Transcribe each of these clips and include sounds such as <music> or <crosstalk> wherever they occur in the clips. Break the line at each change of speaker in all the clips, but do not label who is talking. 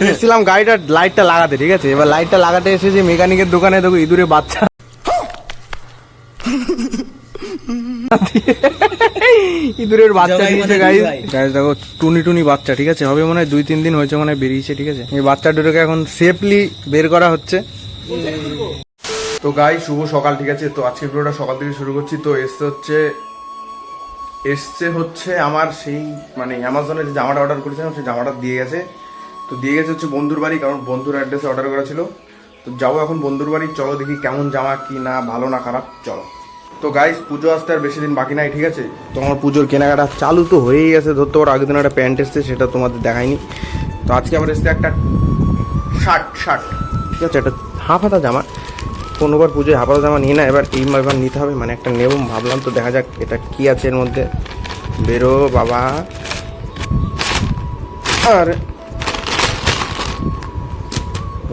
এসেছিলাম গাড়িটার লাইটটা লাগাতে ঠিক আছে? এবার লাইটটা লাগাতে এসে যে মেকানিকের দোকানে দেখো ইঁদুরে বাচ্চা। ইঁদুরের বাচ্চা দিয়েছে
মানে
গাইজ গাইজ দেখো টুনি টুনি বাচ্চা ঠিক আছে? হবে মনে হয় দুই তিন দিন হয়েছে মনে হয় বেরিয়েছে ঠিক আছে? এই বাচ্চা দুটোকে এখন সেফলি বের করা হচ্ছে। তো গাই শুভ সকাল ঠিক আছে? তো আজকে ভিডিওটা সকাল থেকে শুরু করছি। তো এসছে হচ্ছে এসছে হচ্ছে আমার সেই মানে অ্যামাজনে যে জামাটা অর্ডার করেছিলাম সেই জামাটা দিয়ে গেছে। তো দিয়ে গেছে হচ্ছে বন্ধুর বাড়ি, কারণ বন্ধুর অ্যাড্রেসে অর্ডার করা ছিল। তো যাব এখন বন্ধুর বাড়ি, চলো দেখি কেমন জামা, কি না, ভালো না খারাপ, চলো। তো গাইস পুজো আসতে আর বেশি দিন বাকি নাই, ঠিক আছে? তো আমার পুজোর কেনাকাটা চালু তো হয়েই গেছে, ধরতে পারো, আগের দিন একটা প্যান্ট এসছে, সেটা তোমাদের দেখাইনি। তো আজকে আমার এসছে একটা শার্ট শার্ট ঠিক আছে, একটা হাফ হাতা জামা। কোনোবার পুজোয় হাফ হাতা জামা নিয়ে না, এবার এই এবার নিতে হবে মানে একটা নেব ভাবলাম তো দেখা যাক, এটা কি আছে এর মধ্যে। বেরো, বাবা। আর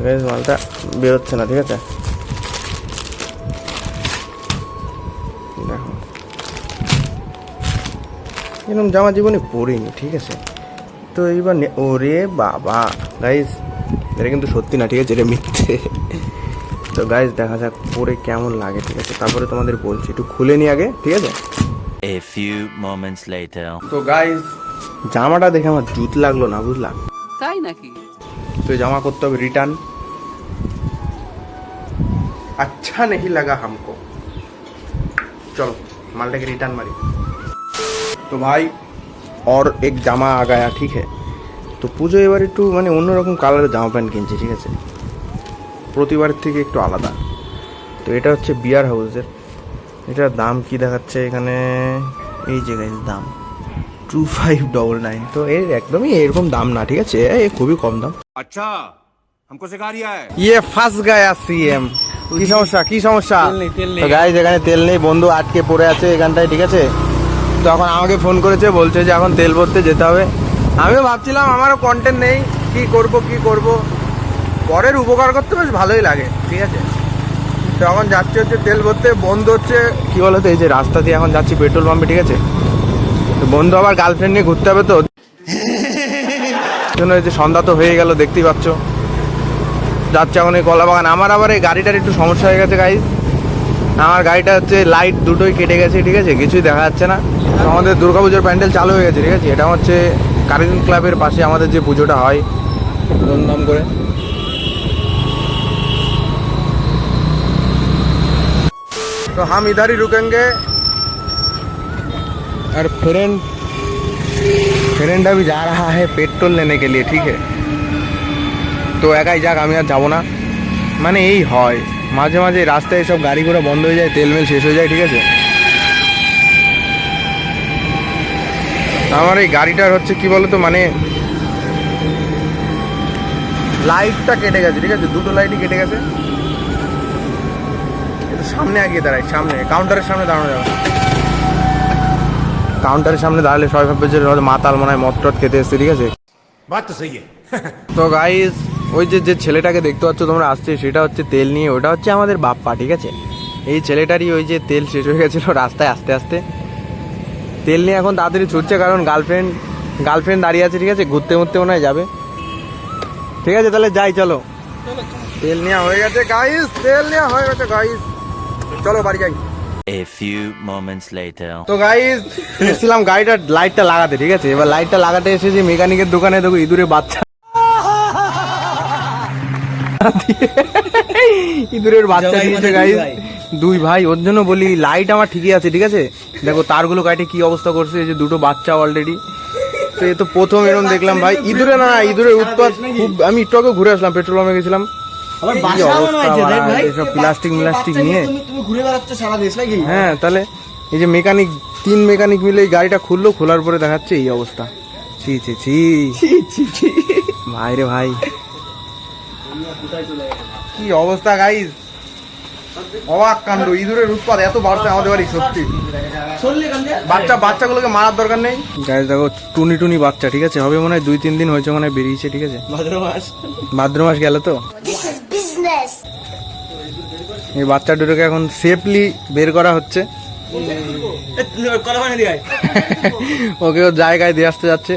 গাইস মালটা বেরোচ্ছে না ঠিক আছে? দেখো। এরকম জামা জীবনে পরিনি ঠিক আছে? তো এইবার ওরে বাবা গাইস এটা কিন্তু সত্যি না ঠিক আছে? এটা মিথ্যে। তো গাইস দেখা যাক পরে কেমন লাগে ঠিক আছে? তারপরে তোমাদের বলছি একটু খুলে নি আগে ঠিক আছে?
A few moments later.
তো গাইস জামাটা দেখে আমার জুত লাগল না বুঝলা?
তাই নাকি?
তো জামা করতে হবে রিটার্ন अच्छा नहीं लगा हमको चलो मालटे के रिटर्न मारी তো ভাই और एक জামা आ गया ठीक है তো পুজো এবার একটু মানে অন্যরকম কালারের জামা প্যান্ট কিনছি ঠিক আছে প্রতিবার থেকে একটু আলাদা তো এটা হচ্ছে বিয়ার হাউসের এটার দাম কি দেখাচ্ছে এখানে এই যে গাইজ দাম টু ফাইভ ডবল নাইন তো এর একদমই এরকম দাম না ঠিক আছে এ খুবই কম দাম
अच्छा हमको सिखा रिया है
ইয়ে ফাঁস গায়া সিএম কি সমস্যা? কি সমস্যা। তো গাইজ এখানে তেল নেই বন্ধু আটকে পড়ে আছে এখানটায় ঠিক আছে? তো এখন আমাকে ফোন করেছে বলছে যে এখন তেল ভরতে যেতে হবে। আমিও ভাবছিলাম আমারও কন্টেন্ট নেই কি করব কি করব? পরের উপকার করতে বেশ ভালোই লাগে ঠিক আছে? তো এখন যাচ্ছে হচ্ছে তেল ভরতে বন্ধ হচ্ছে কি বলতো এই যে রাস্তা দিয়ে এখন যাচ্ছি পেট্রোল পাম্পে ঠিক আছে? তো বন্ধু আবার গার্লফ্রেন্ড নিয়ে ঘুরতে হবে তো? <laughs> জন্য এই যে সন্ধ্যা তো হয়ে গেল দেখতেই পাচ্ছ। যাচ্ছে এখন এই কলা বাগান আমার আবার এই গাড়িটার একটু সমস্যা হয়ে গেছে গাইজ আমার গাড়িটা হচ্ছে লাইট দুটোই কেটে গেছে ঠিক আছে কিছুই দেখা যাচ্ছে না তো আমাদের দুর্গাপুজোর প্যান্ডেল চালু হয়ে গেছে ঠিক আছে এটা হচ্ছে কারিন ক্লাবের পাশে আমাদের যে পুজোটা হয় ধুমধাম করে तो हम इधर ही रुकेंगे और फ्रेंड फ्रेंड अभी जा रहा है पेट्रोल लेने के लिए ठीक है তো একাই যাক আমি আর যাব না। মানে এই হয় মাঝে মাঝে রাস্তায় সব গাড়ি ঘোড়া বন্ধ হয়ে যায় তেলমেল শেষ হয়ে যায় ঠিক আছে? আমার এই গাড়িটার হচ্ছে কি বলতো মানে লাইটটা কেটে গেছে ঠিক আছে? দুটো লাইটই কেটে গেছে। সামনে আগিয়ে দাঁড়াই সামনে কাউন্টারের সামনে দাঁড়ানো যাবে কাউন্টারের সামনে দাঁড়ালে সবাই ভাববে যে মাতাল মনে হয় মট টট খেতে এসছে ঠিক আছে? তো গাইজ ওই যে যে ছেলেটাকে দেখতে পাচ্ছ তোমরা আসছে সেটা হচ্ছে তেল নিয়ে ওটা হচ্ছে আমাদের বাপ্পা ঠিক আছে? এই ছেলেটারই ওই যে তেল শেষ হয়ে গেছিল রাস্তায় আস্তে আস্তে। তেল নিয়ে এখন তাড়াতাড়ি ছুটছে কারণ গার্লফ্রেন্ড গার্লফ্রেন্ড দাঁড়িয়ে আছে ঠিক আছে? ঘুরতে ঘুরতে মনে হয় যাবে। ঠিক আছে তাহলে যাই চলো। তেল নেওয়া হয়ে গেছে গাইস তেল নেওয়া হয়ে গেছে গাইস চলো বাড়ি যাই।
A few moments later.
তো গাইস এসেছিলাম গাড়িটার লাইটটা লাগাতে ঠিক আছে? এবার লাইটটা লাগাতে এসেছি মেকানিকের দোকানে দেখো ইঁদুরে বাচ্চা। ইঁদুরের বাচ্চা দিয়েছে
মানে দুই ভাই।
ওর জন্য বলি লাইট আমার ঠিকই আছে ঠিক আছে? দেখো তারগুলো কাটে কি অবস্থা করছে এই যে দুটো বাচ্চা অলরেডি তো এ তো প্রথম এরকম দেখলাম ভাই। ইঁদুরে না ইঁদুরের উৎপাত খুব আমি একটু আগে ঘুরে আসলাম পেট্রোল পাম্পে গেছিলাম। এসব প্লাস্টিক মিলাস্টিক নিয়ে হ্যাঁ তাহলে এই যে মেকানিক তিন মেকানিক মিলে এই গাড়িটা খুললো খোলার পরে দেখাচ্ছে এই অবস্থা। ছি ছি ছি।
ছি, ছি, ছি।
ভাই রে ভাই। কি অবস্থা গাইজ অবাক কাণ্ড ইঁদুরের উৎপাদ এত বাড়ছে আমাদের বাড়ি সত্যি? বাচ্চা বাচ্চাগুলোকে মারার দরকার নেই। গাইজ দেখো টুনি টুনি বাচ্চা ঠিক আছে? হবে মনে হয় দুই তিন দিন হয়েছে মনে হয় বেরিয়েছে ঠিক আছে?
ভাদ্র মাস।
ভাদ্র মাস গেল তো. এই বাচ্চা দুটোকে এখন সেফলি বের করা হচ্ছে। ওকে জায়গায় দিয়ে আসতে যাচ্ছে।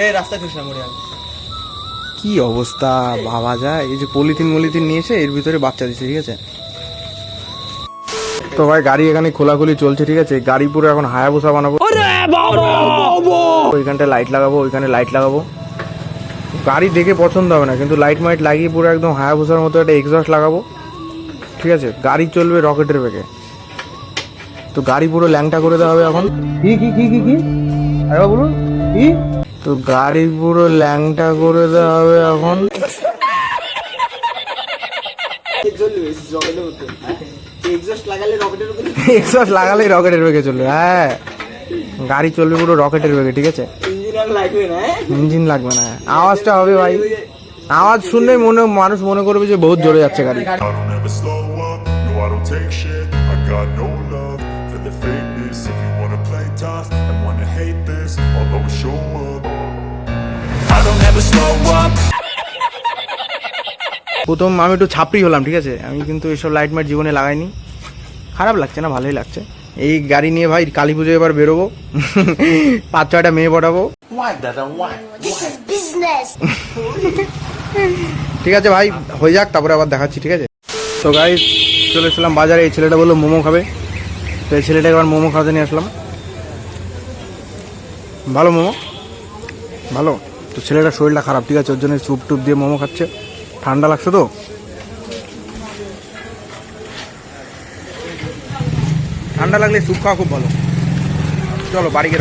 এ রাস্তা মরে
কি অবস্থা? ভাবা যায়। এই যে পলিথিন মলিথিন নিয়েছে এর ভিতরে বাচ্চা দিচ্ছে ঠিক আছে? তো ভাই গাড়ি এখানে খোলাখুলি চলছে ঠিক আছে? গাড়ি পুরো এখন হায়াবুসা বানাবো। ওইখানটা লাইট লাগাবো ওইখানে লাইট লাগাবো। গাড়ি দেখে পছন্দ হবে না কিন্তু লাইট মাইট লাগিয়ে পুরো একদম হায়াবুসার মতো একটা এক্সস্ট লাগাবো। ঠিক আছে? গাড়ি চলবে রকেটের বেগে। তো গাড়ি পুরো ল্যাংটা করে দেওয়া হবে এখন।
কি কি কি কি কি? আরে বলুন কি?
তো গাড়ি পুরো ল্যাংটা করে দেওয়া হবে এখন।
এক্সস্ট
লাগালেই রকেটের বেগে চলবে হ্যাঁ। গাড়ি চলবে পুরো রকেটের বেগে, ঠিক আছে?
ইঞ্জিন লাগবে না হ্যাঁ?
আওয়াজটা হবে ভাই। আওয়াজ শুনলেই মনে, মানুষ মনে করবে যে বহুত জোরে যাচ্ছে গাড়ি।
of the famous If you wanna play tough and wanna hate this I'll always show up. I don't ever slow up.
প্রথম আমি একটু ছাপড়ি হলাম ঠিক আছে? আমি কিন্তু এইসব লাইট মাইট জীবনে লাগাইনি। খারাপ লাগছে না ভালোই লাগছে। এই গাড়ি নিয়ে ভাই কালী পুজো এবার বেরোবো। <laughs> পাঁচ ছয়টা মেয়ে
পড়াবো। <laughs>
ঠিক আছে ভাই হয়ে যাক তারপরে আবার দেখাচ্ছি ঠিক আছে? তো গাড়ি চলে এসেছিলাম বাজারে এই ছেলেটা বলল মোমো খাবে। তো এই ছেলেটাকে এবার মোমো খাওয়াতে নিয়ে আসলাম। ভালো মোমো? ভালো? তো ছেলেটার শরীরটা খারাপ, ঠিক আছে? ওর জন্য স্যুপ টুপ দিয়ে মোমো খাচ্ছে। ঠান্ডা লাগছে তো? ঠান্ডা লাগলে স্যুপ খাওয়া খুব ভালো। চলো, বাড়ি গিয়ে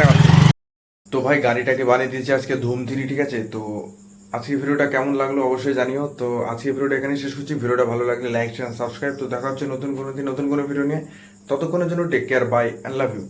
তো ভাই, গাড়িটাকে বানিয়ে দিয়েছি আজকে ধুমথিরি ঠিক আছে? তো আজকে ভিডিওটা কেমন লাগল অবশ্যই জানিও। তো আজকে ভিডিওটা এখানে শেষ করছি। ভিডিওটা ভালো লাগলে লাইক চ্যানেল সাবস্ক্রাইব তো দেখা হচ্ছে নতুন কোনো দিন, নতুন কোনো ভিডিও নিয়ে। ততক্ষণের জন্য take care bye and love you